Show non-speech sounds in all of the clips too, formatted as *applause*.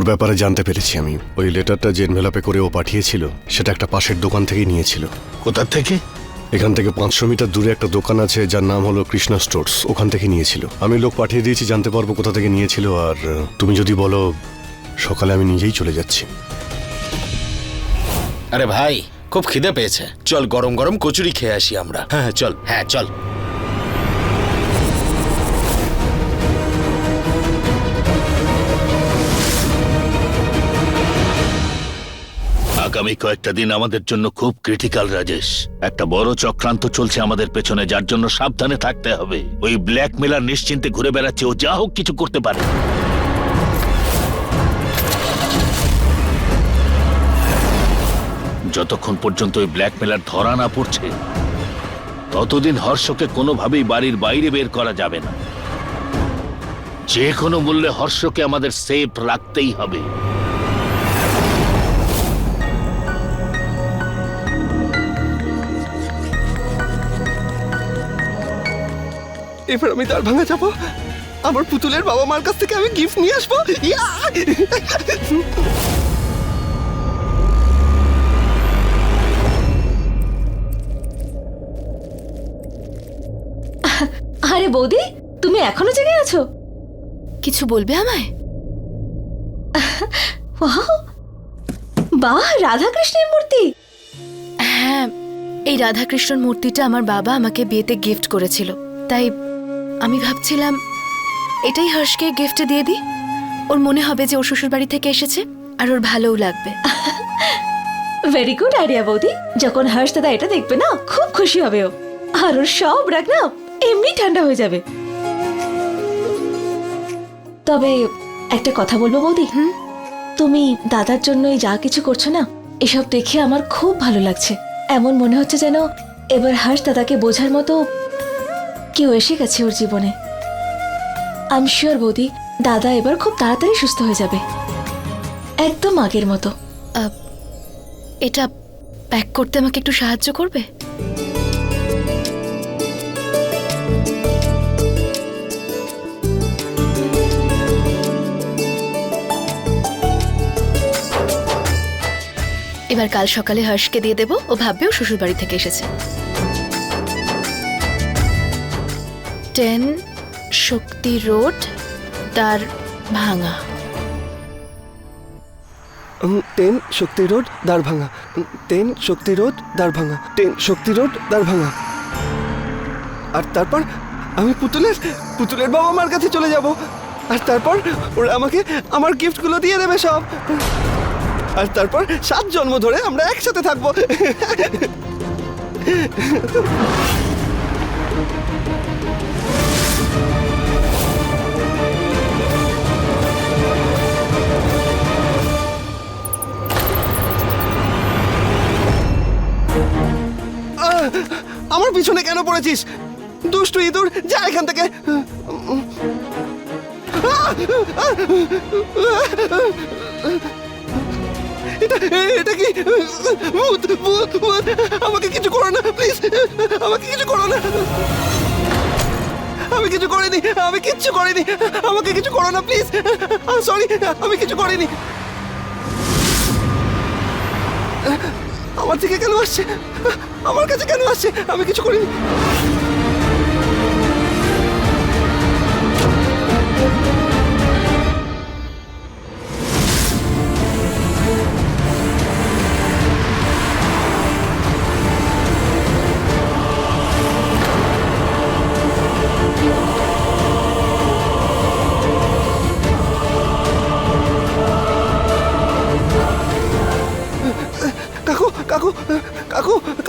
ওর ব্যাপারে জানতে পেরেছি আমি। ওই লেটারটা যে এনভেলাপে করে ও পাঠিয়েছিল সেটা একটা পাশের দোকান থেকেই নিয়েছিল। কোথা থেকে? এখান থেকে পাঁচশো মিটার দূরে একটা দোকান আছে যার নাম হলো কৃষ্ণা স্টোর্স। ওখান থেকে নিয়েছিল। আমি লোক পাঠিয়ে দিয়েছি জানতে পারব কোথা থেকে নিয়েছিল আর তুমি যদি বলো সকালে আমি নিজেই চলে যাচ্ছি। আরে ভাই খুব খিদে পেয়েছে। চল গরম গরম কচুরি খেয়ে আসি আমরা। হ্যাঁ হ্যাঁ, চল। হ্যাঁ চল। আগামী কয়েকটা দিন আমাদের জন্য খুব ক্রিটিক্যাল রাজেশ। একটা বড় চক্রান্ত চলছে আমাদের পেছনে, যার জন্য সাবধানে থাকতে হবে। ওই ব্ল্যাকমেলার নিশ্চিন্তে ঘুরে বেড়াচ্ছে, ও যা হোক কিছু করতে পারে। যতক্ষণ পর্যন্ত ওই ব্ল্যাকমেলার ধরা না পড়ছে, ততদিন হর্ষকে কোনোভাবেই বাড়ির বাইরে বের করা যাবে না। যে কোনো মূল্যে হর্ষকে আমাদের সেফ রাখতেই হবে। এবার আমি তার ভাঙা যাব। আমার পুতুলের বাবা মার কাছ থেকে আমি গিফট নিয়ে আসব। আরে বৌদি তুমি এখনও জেগে আছো? কিছু বলবে আমায়? বাহ রাধাকৃষ্ণের মূর্তি! হ্যাঁ এই রাধাকৃষ্ণন মূর্তিটা আমার বাবা আমাকে বিয়েতে গিফট করেছিল। তাই আমি ভাবছিলাম এটাই হর্ষকে গিফটে দিয়ে দিই। ওর মনে হবে যে ওর শ্বশুর বাড়ি থেকে এসেছে আর ওর ভালোও লাগবে। ভেরি গুড আইডিয়া বৌদি। যখন হর্ষ দাদা এটা দেখবে না খুব খুশি হবে ও। আর ওর সব রাগ না এমনি ঠান্ডা হয়ে যাবে। তবে একটা কথা বলব বৌদি। তুমি দাদার জন্য যা কিছু করছ না এসব দেখে আমার খুব ভালো লাগছে। এমন মনে হচ্ছে যেন এবার হর্ষ দাদাকে বোঝার মতো কেউ এসে গেছে ওর জীবনে। আম শিওর বৌদি, দাদা এবার খুব তাড়াতাড়ি সুস্থ হয়ে যাবে। একদম আগের মতো। এটা প্যাক করতে আমাকে একটু সাহায্য করবে? এবার কাল সকালে হর্ষকে দিয়ে দেবো, ও ভাববেও শ্বশুর বাড়ি থেকে এসেছে। টেন, শক্তি রোড তার ভাঙা। টেন, শক্তি রোড দাঁড় ভাঙা। টেন, শক্তি রোড দাঁড় ভাঙা। টেন, শক্তি রোড দাঁড় ভাঙা। আর তারপর আমি পুতুলের পুতুলের বাবা মার কাছে চলে যাব। আর তারপর ওরা আমাকে আমার গিফটগুলো দিয়ে দেবে সব। আর তারপর সাত জন্ম ধরে আমরা একসাথে থাকব। আমার পিছনে কেন পড়েছিস? দুষ্টু ইঁদুর, যা এখান থেকে। এটা কি? ভূত ভূত ভূত। আমাকে কিছু করো না, প্লিজ। আমাকে কিছু করো না। আমি কিছু করিনি, আমি কিচ্ছু করিনি। আমাকে কিছু করো না, প্লিজ। সরি, আমি কিছু করিনি। আমার দিকে কেন আসছে? আমার কাছে কেন আসছে? আমি কিছু করিনি।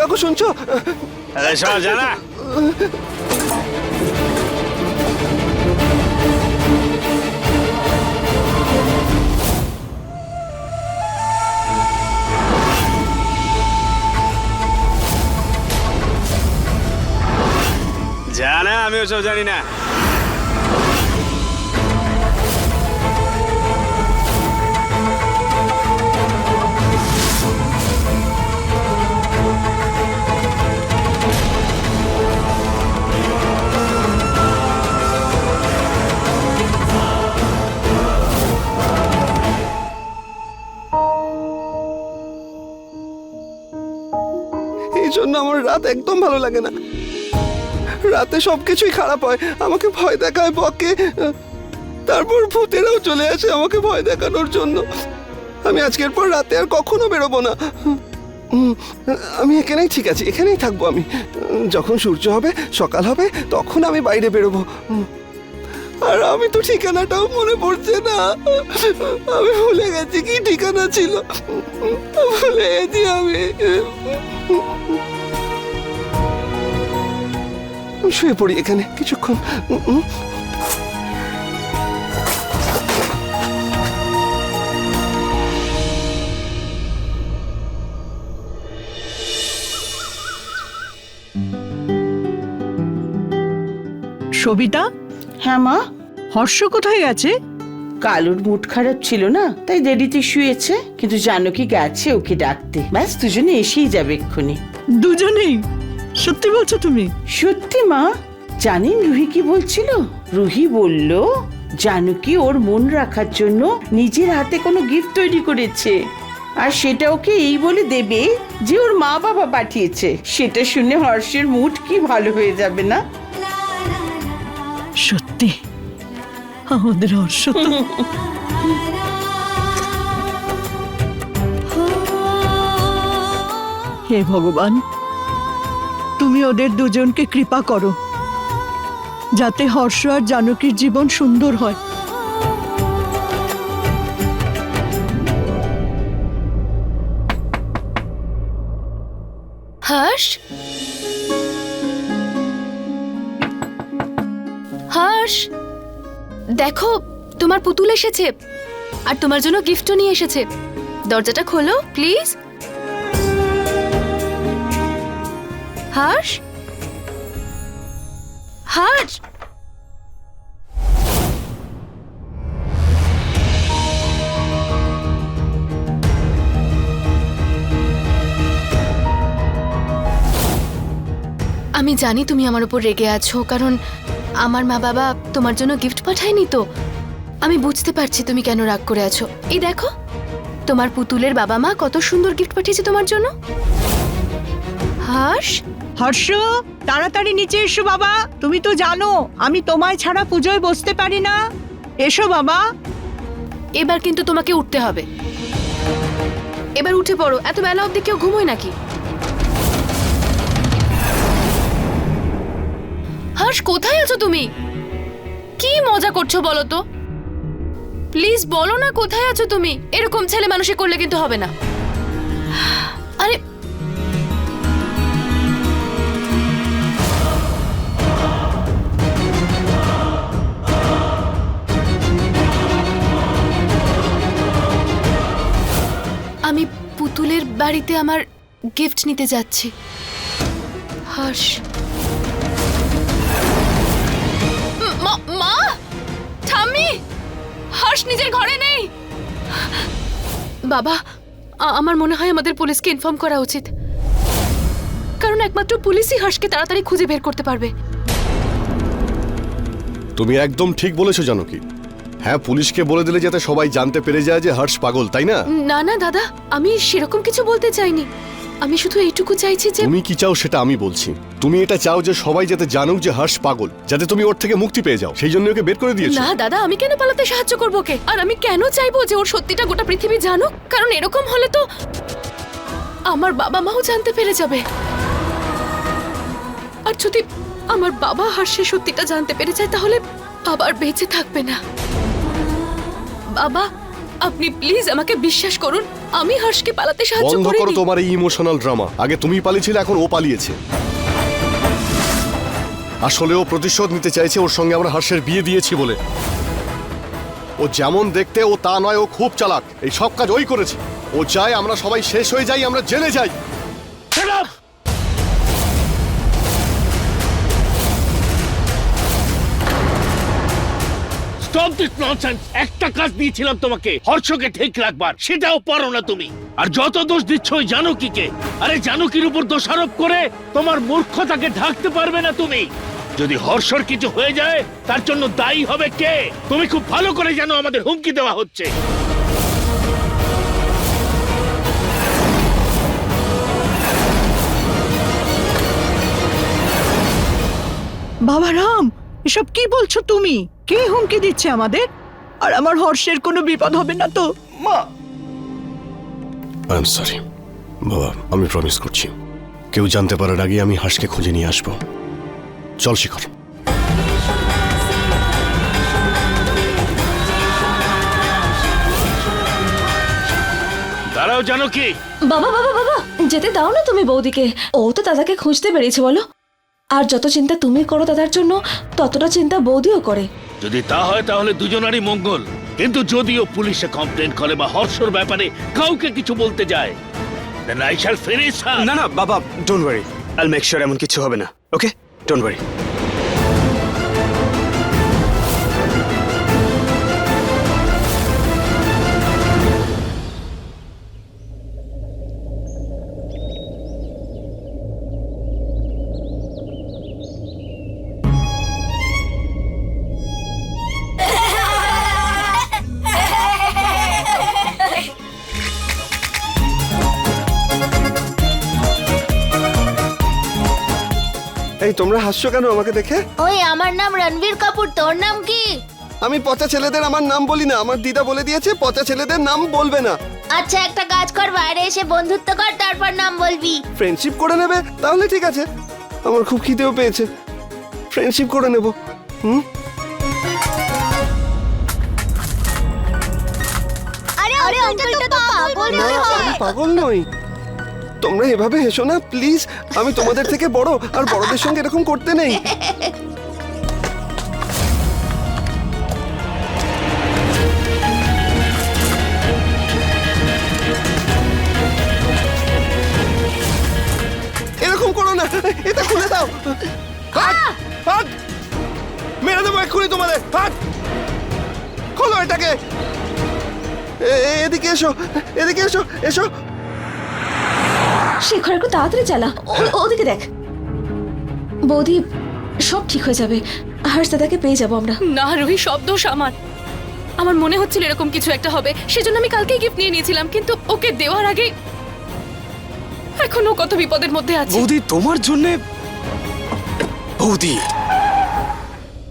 কাকু শুনছো? জানা। জানা আমি ওসব জানি না। রাত একদম ভালো লাগে না। রাতে সব কিছুই খারাপ হয়। আমাকে ভয় দেখায় বকে। তারপর ভূতেরাও চলে আসে আমাকে ভয় দেখানোর জন্য। আমি আজকের পর রাতে আর কখনো বেরোবো না। আমি এখানেই ঠিক আছে, এখানেই থাকব আমি। যখন সূর্য হবে, সকাল হবে, তখন আমি বাইরে বেরোবো। আর আমি তো ঠিকানাটাও মনে পড়ছে না। আমি ভুলে গেছি কি ঠিকানা ছিল। ভুলে গেছি আমি। শুয়ে পড়ি এখানে কিছুক্ষণ। সবিতা? হ্যাঁ মা? হর্ষ কোথায় গেছে? কালুর মুড খারাপ ছিল না তাই দেরিতে শুয়েছে। কিন্তু জানো কি গেছে ওকে ডাকতে। ব্যাস দুজনে এসেই যাবে এক্ষুনি। দুজনেই? সত্যি বলছো তুমি? সত্যি মা। জানেন রুহি কি বলছিল? রুহি বলল জানকি ওর মন রাখার জন্য নিজের হাতে কোনো গিফট তৈরি করেছে। আর সেটা ওকে এই বলে দেবে যে ওর মা বাবা পাঠিয়েছে। সেটা শুনে হর্ষের মুড কি ভালো হয়ে যাবে না? সত্যি? আমাদের হর্ষ তো। *laughs* হে ভগবান তুমি ওদের দুজনকে কৃপা করো, যাতে হর্ষ আর জানকীর জীবন সুন্দর হয়। হর্ষ? হর্ষ? দেখো, তোমার পুতুল এসেছে, আর তোমার জন্য গিফটও নিয়ে এসেছে। দরজাটা খোলো প্লিজ হর্ষ? হর্ষ! আমি জানি তুমি আমার উপর রেগে আছো, কারণ আমার মা বাবা তোমার জন্য গিফট পাঠায়নি তো। আমি বুঝতে পারছি তুমি কেন রাগ করে আছো। এই দেখো, তোমার পুতুলের বাবা মা কত সুন্দর গিফট পাঠিয়েছে তোমার জন্য। হাস হর্ষ, তাড়াতাড়ি নিচে এসো বাবা। তুমি তো জানো, আমি তোমায় ছাড়া পুজোয় বসতে পারি না। এসো বাবা। এবার কিন্তু তোমাকে উঠতে হবে। এবার উঠে পড়ো, এত বেলা অবধি কেউ ঘুমোয় নাকি? হাস কোথায় আছো তুমি? কি মজা করছ বলো তো? প্লিজ বলো না কোথায় আছো তুমি। এরকম ছেলে মানুষে করলে কিন্তু হবে না। আরে বাড়িতে আমার গিফট নিতে যাচ্ছি। হর্ষ মা- ঠাম্মি! হর্ষ নিজের ঘরে নেই। বাবা আমার মনে হয় আমাদের পুলিশকে ইনফর্ম করা উচিত। কারণ একমাত্র পুলিশই হর্ষকে তাড়াতাড়ি খুঁজে বের করতে পারবে। তুমি একদম ঠিক বলেছ জানো হ্যাঁ পুলিশকে বলে দিলে যাতে সবাই জানতে পেরে যায় যে হর্ষ পাগল তাই না? না না দাদা আমি সেরকম কিছু বলতে চাইনি। আমি শুধু এইটুকু চাইছি যে তুমি কি চাও সেটা আমি বলছি। তুমি এটা চাও যে সবাই যাতে জানুক যে হর্ষ পাগল যাতে তুমি ওর থেকে মুক্তি পেয়ে যাও। সেই জন্য ওকে বের করে দিয়েছ। না দাদা আমি কেন পালাতে সাহায্য করব কে আর আমি কেন চাইব যে ওর সত্যিটা গোটা পৃথিবী জানুক? কারণ এরকম হলে তো আমার বাবা মাও জানতে পেরে যাবে। আর যদি আমার বাবা হাসে সত্যিটা জানতে পেরে যায় তাহলে আবার বেঁচে থাকবে না। বাবা আপনি প্লিজ আমাকে বিশ্বাস করুন আমি হর্ষকে পালাতে সাহায্য বন্ধ করো করিনি তোমার এই ইমোশনাল ড্রামা আগে তুমি পালিয়েছিলে এখন ও পালিয়েছে। আসলে ও প্রতিশোধ নিতে চাইছে ওর সঙ্গে আমরা হর্ষের বিয়ে দিয়েছি বলে। ও যেমন দেখতে ও তা নয় ও খুব চালাক। এই সব কাজ ওই করেছে। ও চায় আমরা সবাই শেষ হয়ে যাই আমরা জেলে যাই। স্টপ দিস একটা কাজ দিয়েছিলাম তোমাকে, হর্ষকে ঠিক রাখবার। সেটাও পারো না তুমি। আর যত দোষ দিচ্ছ ওই জানকীকে, আরে জানকীর উপর দোষারোপ করে তোমার মূর্খতাকে ঢাকতে পারবে না তুমি। যদি হর্ষর কিছু হয়ে যায়, তার জন্য দায়ী হবে কে? তুমি খুব ভালো করে জানো আমাদের হুমকি দেওয়া হচ্ছে। বাবা রাম! এসব কি বলছো তুমি? কে হুমকি দিচ্ছে আমাদের? আর আমার হর্ষের কোনো বিপদ হবে না তো? মা! আই এম সরি বাবা আমি প্রমিস করছি। কেউ জানতে পারার আগে আমি হাঁসকে খুঁজে নিয়ে আসব। চল শিখর। দাঁড়াও জানো কি? বাবা বাবা বাবা যেতে দাও না তুমি বৌদিকে। ও তো দাদাকে খুঁজতে বেরিয়েছে বলো। আর যত চিন্তা তুমি করো দাদার জন্য ততটা চিন্তা বৌদিও করে। যদি তা হয় তাহলে দুজনারই মঙ্গল। কিন্তু যদিও পুলিশে কমপ্লেন করে বা হর্ষর ব্যাপারে কাউকে কিছু বলতে যায় then I shall finish না না বাবা don't worry I make sure এমন কিছু হবে না ওকে ডোন্ট ওয়ারি তোমরা হাসছো কেন আমাকে দেখে ওই আমার নাম রণবীর কাপুর তোর নাম কি আমি পচা ছেলেদের আমার নাম বলি না আমার দিদা বলে দিয়েছে পচা ছেলেদের নাম বলবে না আচ্ছা একটা কাজ কর বাইরে এসে বন্ধুত্ব কর তারপর নাম বলবি ফ্রেন্ডশিপ করে নেবে তাহলে ঠিক আছে আমার খুব খিদেও পেয়েছে ফ্রেন্ডশিপ করে নেব হুম আরে আরে আঙ্কেলটা তো পাগল নই তোমরা এভাবে হেসো না প্লিজ। আমি তোমাদের থেকে বড় আর বড়দের সঙ্গে এরকম করতে নেই। এরকম করো না এটা খুলে দাও। হাট হাট মেরে দেবো এক্ষুনি তোমাদের হাট খোলো এটাকে। এদিকে এসো এদিকে এসো এসো। শেখর একটু তাড়াতাড়ি চালা। ওদিকে দেখ। বৌদি সব ঠিক হয়ে যাবে। হর্ষ দাদাকে পেয়ে যাব আমরা। না রুহি সব দোষ আমার। আমার মনে হচ্ছিল এরকম কিছু একটা হবে। সেজন্য আমি কালকেই গিফট নিয়ে নিয়েছিলাম কিন্তু ওকে দেওয়ার আগে এখনও কত বিপদের মধ্যে আছে। বৌদি তোমার জন্য বৌদি।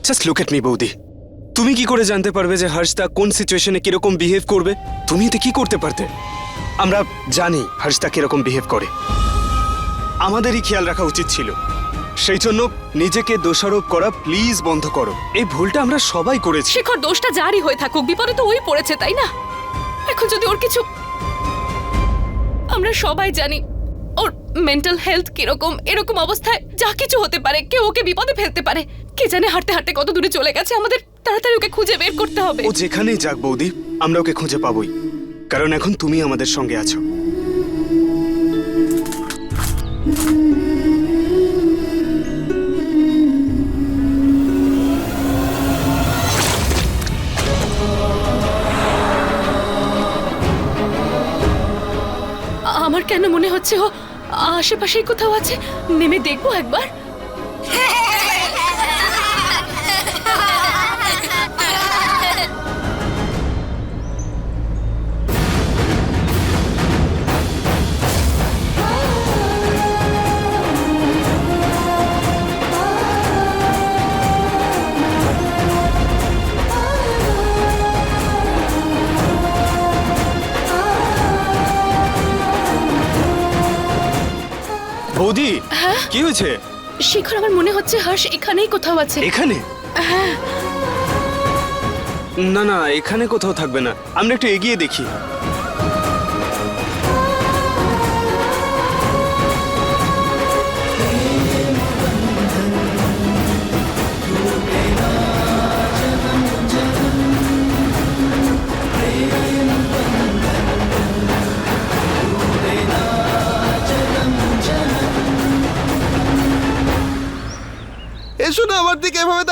জাস্ট লুক এট মি বৌদি। তুমি কি করে জানতে পারবে যে হর্ষদা কোন সিচুয়েশনে কীরকম বিহেভ করবে? তুমি এতে কি করতে পারতে? আমরা জানি হর্ষদা কীরকম বিহেভ করে। আমাদেরই খেয়াল রাখা উচিত ছিল। সেই জন্য নিজেকে দোষারোপ করা প্লিজ বন্ধ করো। এই ভুলটা আমরা সবাই করেছি। শেখর দোষটা জারি হয়ে থাকুক বিপদে তো ওই পড়েছে তাই না? এখন যদি ওর কিছু আমরা সবাই জানি ওর মেন্টাল হেলথ কীরকম এরকম অবস্থায় যা কিছু হতে পারে কেউ ওকে বিপদে ফেলতে পারে। কে জানে হাঁটতে হাঁটতে কত দূরে চলে গেছে আমাদের তাড়াতাড়ি ওকে খুঁজে বের করতে হবে। ও যেখানেই যাক বৌদি আমরা ওকে খুঁজে পাবোই। কারণ এখন তুমি আমাদের সঙ্গে আছো। আমার কেন মনে হচ্ছে ও আশেপাশেই কোথাও আছে? নেমে দেখব একবার। বৌদি কি হয়েছে? শেখর আমার মনে হচ্ছে হাস এখানেই কোথাও আছে। এখানে? না না এখানে কোথাও থাকবে না। আমরা একটু এগিয়ে দেখি।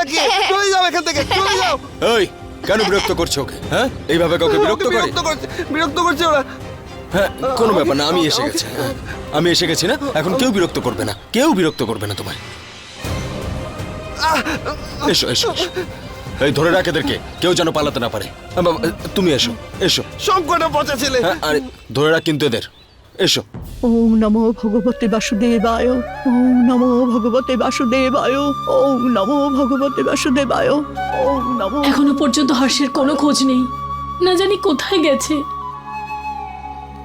*laughs* চলে যাও এখান থেকে চলে যাও। এই কেন বিরক্ত করছ ওকে? হ্যাঁ? এইভাবে কাউকে বিরক্ত করে? বিরক্ত করছে বিরক্ত করছে ওরা। হ্যাঁ কোনো ব্যাপার না আমি এসে গেছি হ্যাঁ, আমি এসে গেছি না এখন কেউ বিরক্ত করবে না কেউ বিরক্ত করবে না তোমায়। এসো এসো এসো। এই ধরে রাখ এদেরকে কেউ যেন পালাতে না পারে। তুমি এসো এসো। সব কটা পচা ছেলে। হ্যাঁ আরে ধরে রাখ কিন্তু এদের। এসো। ওম নমো ভগবতে বাসুদেবায় ওম নমো ভগবতে বাসুদেবায় ওম নমো ভগবতে বাসুদেবায় ওম নমো এখনও পর্যন্ত হর্ষের কোনো খোঁজ নেই। না জানি কোথায় গেছে।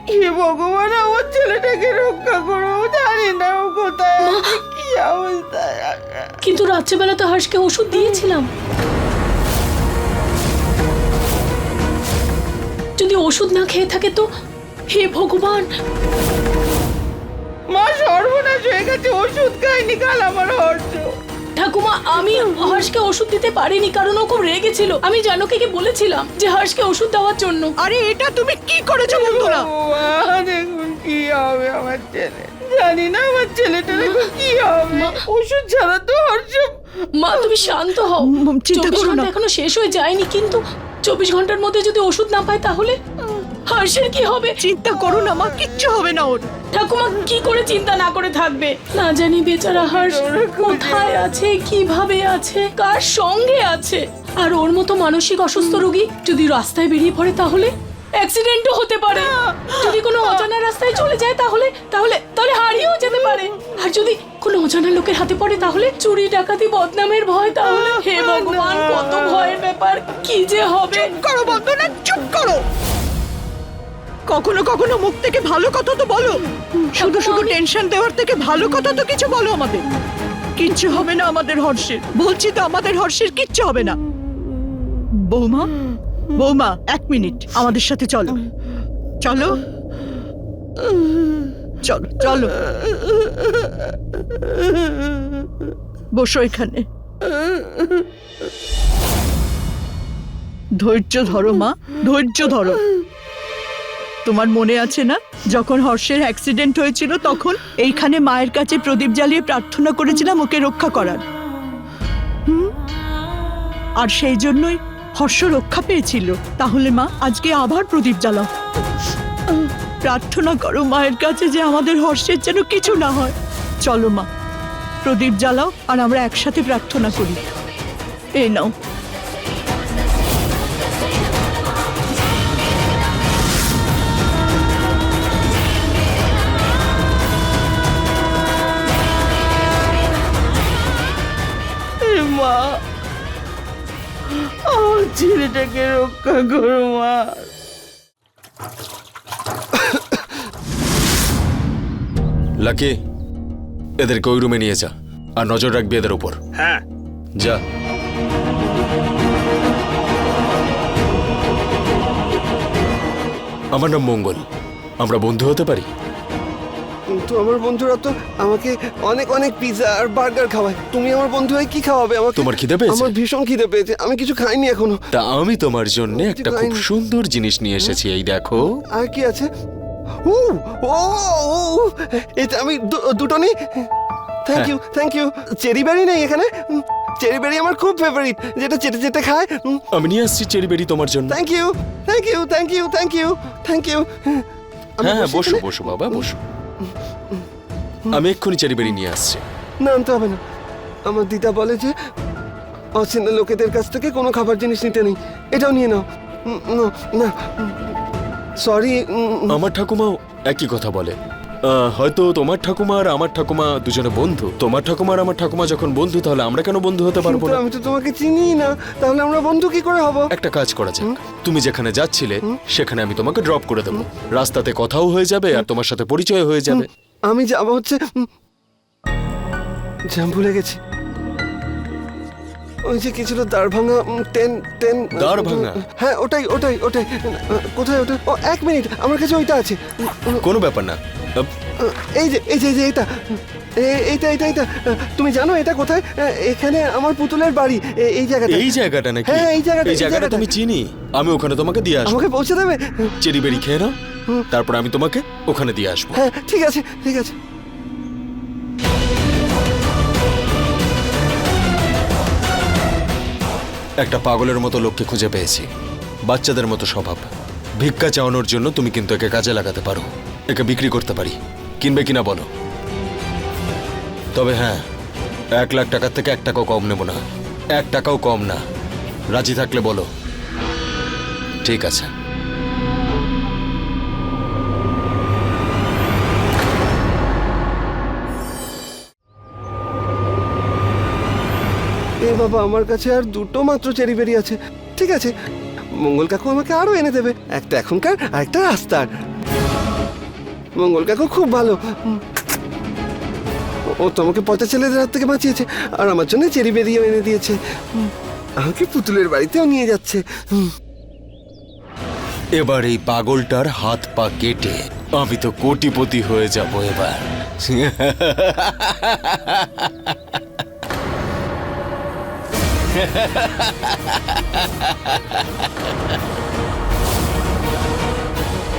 হে ভগবান আমার ছেলেটাকে রক্ষা করো। জানি না ও কোথায় আছে, কি অবস্থায় আছে। কিন্তু রাত্রেবেলা তো হর্ষকে ওষুধ দিয়েছিলাম। যদি ওষুধ না খেয়ে থাকে তো? হে ভগবান! মা সর্বনাশ হয়ে গেছে ওষুধ খাইনি কাল আমার হর্ষ। ঠাকুমা আমি হর্ষকে ওষুধ দিতে পারিনি কারণ ও খুব রেগেছিল আমি জানকীকে বলেছিলাম যে হর্ষকে ওষুধ দেওয়ার জন্য। আরে এটা তুমি কি করেছ বন্ধুরা? দেখুন কি হবে আমার ছেলে। জানি না আমার এখন কি হবে। ওষুধ ছাড়া তো হর্ষ মা তুমি শান্ত হও। চিন্তা চব্বিশ করো না। ঘণ্টা এখনও শেষ হয়ে যায়নি কিন্তু চব্বিশ ঘণ্টার মধ্যে যদি ওষুধ না পায় তাহলে? হর্ষের কি হবে? চিন্তা করো না মা কিচ্ছু হবে না ওর। ঠাকুমা কি করে চিন্তা না করে থাকবে? না জানি বেচারা হর্ষ কোথায় আছে কীভাবে আছে কার সঙ্গে আছে। আর ওর মতো মানসিক অসুস্থ রোগী যদি রাস্তায় বেরিয়ে পড়ে তাহলে? অ্যাক্সিডেন্টও হতে পারে। যদি কোনো অজানা রাস্তায় চলে যায় তাহলে? তাহলে তাহলে হারিয়েও যেতে পারে। আর যদি কোনো অজানা লোকের হাতে পড়ে তাহলে? চুরি ডাকাতি বদনামের ভয় তাহলে? হে ভগবান কত ভয়ের ব্যাপার কি যে হবে? করো বন্ধ না চুপ করো। কখনো কখনো মুখ থেকে ভালো কথা তো বলো। শুধু শুধু টেনশন দেওয়ার থেকে ভালো কথা তো কিছু বলো আমাদের। কিচ্ছু হবে না আমাদের হর্ষের। বলছি তো আমাদের হর্ষের কিচ্ছু হবে না। বৌমা বৌমা এক মিনিট আমাদের সাথে চলো। চলো। চলো চলো। বসো এখানে। ধৈর্য ধরো মা। ধৈর্য ধরো। তোমার মনে আছে না? যখন হর্ষের অ্যাক্সিডেন্ট হয়েছিল তখন এইখানে মায়ের কাছে প্রদীপ জ্বালিয়ে প্রার্থনা করেছিলাম ওকে রক্ষা করার। হুম? আর সেই জন্যই হর্ষ রক্ষা পেয়েছিল। তাহলে মা, আজকে আবার প্রদীপ জ্বালাও। প্রার্থনা করো মায়ের কাছে যে আমাদের হর্ষের যেন কিছু না হয়। চলো মা, প্রদীপ জ্বালাও আর আমরা একসাথে প্রার্থনা করি। এই নাও। মা। আমার ছেলেটাকে রক্ষা করো মা। লাকি এদেরকে ওই রুমে নিয়ে যা আর নজর রাখবি এদের উপর। হ্যাঁ। যা। আমার নাম মঙ্গল। আমরা বন্ধু হতে পারি? কিন্তু আমার বন্ধুরা তো আমাকে অনেক অনেক পিৎজা আর বার্গার খাওয়ায়। তুমি আমার বন্ধু হয়ে কি খাওয়াবে? আমাকে তোমার খিদে পেয়েছে? আমার ভীষণ খিদে পেয়েছে। আমি কিছু খাইনি এখনও। তা আমি তোমার জন্য একটা খুব সুন্দর জিনিস নিয়ে এসেছি এই দেখো। আর কি আছে? ও ও এটা আমি দুটো নিই? Thank. You thank you cherry berry নেই এখানে? চেরি বেরি আমার খুব ফেভারিট যেটা চেটে চেটে খায় আমি নিয়ে আসছি চেরি বেরি তোমার জন্য। Thank you thank you thank you thank you thank you হ্যাঁ হ্যাঁ বসো বসো বাবা বসো। আমি এক্ষুনি চারি বেরিয়ে নিয়ে আসছি। না আনতে হবে না। আমার দিদা বলে যে অচেনা লোকেদের কাছ থেকে কোনো খাবার জিনিস নিতে নেই। এটাও নিয়ে নাও। না সরি আমার ঠাকুমাও একই কথা বলে। হয়তো তোমার ঠাকুমা আর আমার ঠাকুমা দুজনে বন্ধু। তোমার ঠাকুমা আর আমার ঠাকুমা যখন বন্ধু তাহলে আমরা কেন বন্ধু হতে পারব না? আমি তো তোমাকে চিনি না। তাহলে আমরা বন্ধু কি করে হব? একটা কাজ করা যাক। তুমি যেখানে যাচ্ছিলে সেখানে আমি তোমাকে ড্রপ করে দেবো। রাস্তাতে কথাও হয়ে যাবে আর তোমার সাথে পরিচয় হয়ে যাবে। আমি যাব হচ্ছে জ্যাম ভুলে গেছি। ওই যে কি ছিল দাঁড় ভাঙা টেন টেন দাঁড়ভাঙা? হ্যাঁ ওটাই ওটাই ওটাই। কোথায় ওটা? ও এক মিনিট আমার কাছে ওইটা আছে। কোনো ব্যাপার না। এই যে এই যে এই যে এটা এইটা এইটা এইটা তুমি জানো এটা কোথায়? এখানে আমার পুতুলের বাড়ি এই জায়গাটা। এই জায়গাটা নাকি? হ্যাঁ, এই জায়গাটা, এই জায়গাটা। তুমি চিনি? আমি ওখানে তোমাকে দিয়ে আসব। আমাকে পৌঁছে দেবে? চেরি বেরি খেয়ে নাও। তারপর আমি তোমাকে ওখানে দিয়ে আসব। হ্যাঁ ঠিক আছে ঠিক আছে। একটা পাগলের মতো লোককে খুঁজে পেয়েছি। বাচ্চাদের মতো স্বভাব। ভিক্ষা চাওয়ানোর জন্য তুমি কিন্তু একে কাজে লাগাতে পারো। একে বিক্রি করতে পারি। কিনবে কিনা বলো। তবে হ্যাঁ এক লাখ টাকার থেকে এক টাকাও কম নেব না। এক টাকাও কম না। রাজি থাকলে বলো। ঠিক আছে। এ বাবা, আমার কাছে আর দুটো মাত্র চেরি বেরি আছে। ঠিক আছে, মঙ্গল কাকু আমাকে আরও এনে দেবে। একটা এখনকার আর একটা রাস্তার। মঙ্গল কাকু, খুব ভালো। ও তো আমাকে পচা ছেলেদের হাত থেকে বাঁচিয়েছে, আর আমার জন্য চেরি বেরিয়ে এনে দিয়েছে। আমাকে পুতুলের বাড়িতেও নিয়ে যাচ্ছে। এবার এই পাগলটার হাত পা কেটে আমি তো কোটিপতি হয়ে যাব এবার।